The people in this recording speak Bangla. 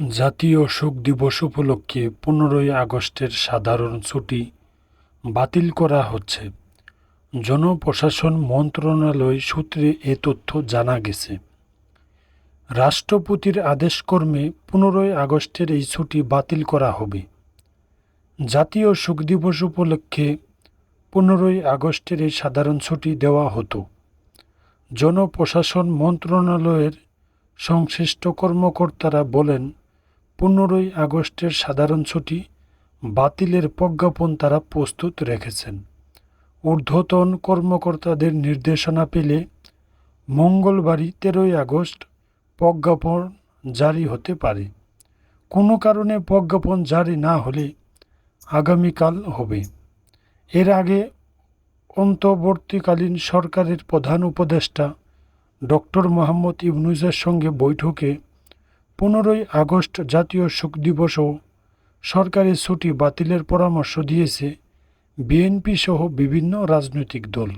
জাতীয় শোক দিবস উপলক্ষে পনেরোই আগস্টের সাধারণ ছুটি বাতিল করা হচ্ছে। জনপ্রশাসন মন্ত্রণালয় সূত্রে এ তথ্য জানা গেছে। রাষ্ট্রপতির আদেশকর্মে পনেরোই আগস্টের এই ছুটি বাতিল করা হবে। জাতীয় শোক দিবস উপলক্ষে পনেরোই আগস্টের এই সাধারণ ছুটি দেওয়া হতো। জনপ্রশাসন মন্ত্রণালয়ের সংশ্লিষ্ট কর্মকর্তারা বলেন পনেরোই আগস্টের সাধারণ ছুটি বাতিলের প্রজ্ঞাপন তারা প্রস্তুত রেখেছেন। ঊর্ধ্বতন কর্মকর্তাদের নির্দেশনা পেলে মঙ্গলবারই তেরোই আগস্ট প্রজ্ঞাপন জারি হতে পারে। কোনো কারণে প্রজ্ঞাপন জারি না হলে আগামীকাল হবে। এর আগে অন্তর্বর্তীকালীন সরকারের প্রধান উপদেষ্টা ডক্টর মোহাম্মদ ইউনুসের সঙ্গে বৈঠকে পনেরোই আগস্ট জাতীয় শোক দিবসও সরকারি ছুটি বাতিলের পরামর্শ দিয়েছে বিএনপি সহ বিভিন্ন রাজনৈতিক দল।